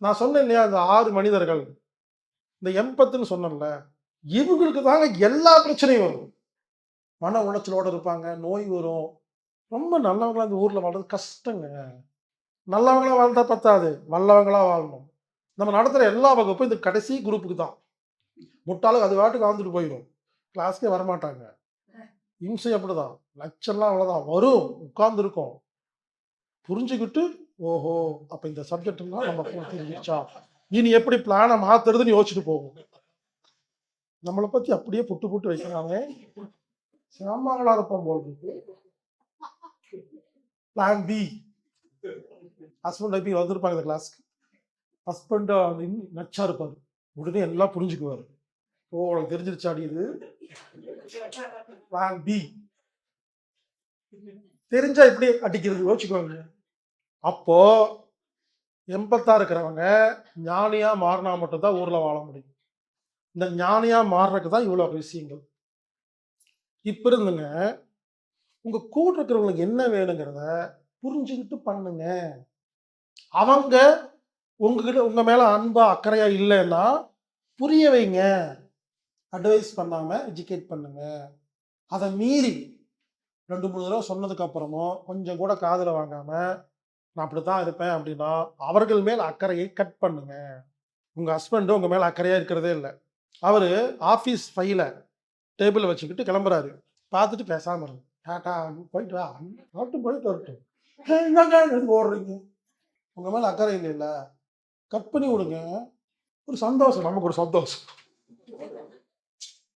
நான் சொன்னேன் இல்லையா இந்த ஆறு மனிதர்கள்? இந்த எம்பத்துன்னு சொன்னேன்ல இவங்களுக்கு தாங்க எல்லா பிரச்சனையும் வரும். மன உளைச்சலோடு இருப்பாங்க நோய் வரும். ரொம்ப நல்லவங்களா இந்த ஊரில் வாழ்றது கஷ்டங்க. நல்லவங்களா வாழ்ந்தா பத்தாது வல்லவங்களா வாழணும். நம்ம நடத்துகிற எல்லா வகுப்பும் இந்த கடைசி குரூப்புக்கு தான். முட்டாளும் அது வாட்டுக்கு வாழ்ந்துட்டு போயிடும். கிளாஸ்க்கே வரமாட்டாங்க. இம்சை அப்படிதான். லட்சம்லாம் அவ்வளோதான் வரும் உட்கார்ந்துருக்கோம். புரிஞ்சுக்கிட்டு ஓஹோ அப்போ இந்த சப்ஜெக்ட்னா நம்ம தெரிஞ்சிருச்சா? இனி எப்படி பிளானை மாத்துறதுன்னு யோசிச்சுட்டு போகும் நம்மளை பத்தி அப்படியே புட்டு புட்டு வைக்கிறாங்க. சாமாங்களா இருப்போம் போல் இருக்கு. பிளான் பி ஹஸ்பண்ட் ஒய்ஃபி வந்திருப்பாங்க இந்த கிளாஸ்க்கு ஹஸ்பண்ட் நச்சா இருப்பார். உடனே எல்லாம் புரிஞ்சுக்குவார். ஓ உனக்கு தெரிஞ்சிருச்சாடி இது? பிளான் பி தெரிஞ்சா எப்படி அடிக்கிறது? யோசிச்சுக்கோங்க. அப்போ எம்பத்தா இருக்கிறவங்க ஞானியா மாறினா மட்டும்தான் ஊர்ல வாழ முடியும். இந்த ஞானியா மாறுறதுக்கு தான் இவ்வளவு விஷயங்கள். இப்ப இருந்துங்க உங்க கூட இருக்கிறவங்களுக்கு என்ன வேணுங்கிறத புரிஞ்சுக்கிட்டு பண்ணுங்க. அவங்க உங்ககிட்ட உங்க மேல அன்பா அக்கறையா இல்லைன்னா புரிய வைங்க. அட்வைஸ் பண்ணாம எஜுகேட் பண்ணுங்க. அதை மீறி ரெண்டு மூணு தடவை சொன்னதுக்கு அப்புறமும் கொஞ்சம் கூட காதில் வாங்காம நான் அப்படி தான் இருப்பேன் அப்படின்னா அவர்கள் மேல் அக்கறையை கட் பண்ணுங்க. உங்கள் ஹஸ்பண்ட் உங்கள் மேலே அக்கறையாக இருக்கிறதே இல்லை. அவர் ஆஃபீஸ் ஃபைல டேபிள் வச்சுக்கிட்டு கிளம்புறாரு. பார்த்துட்டு பேசாமல் இருக்கு டாட்டா போயிட்டு வா. வரட்டும் போயிட்டு வரட்டும் என்னங்க ஓடுறீங்க உங்கள் மேலே அக்கறை இல்லைல்ல. கட் பண்ணி விடுங்க. ஒரு சந்தோஷம் நமக்கு ஒரு சந்தோஷம்.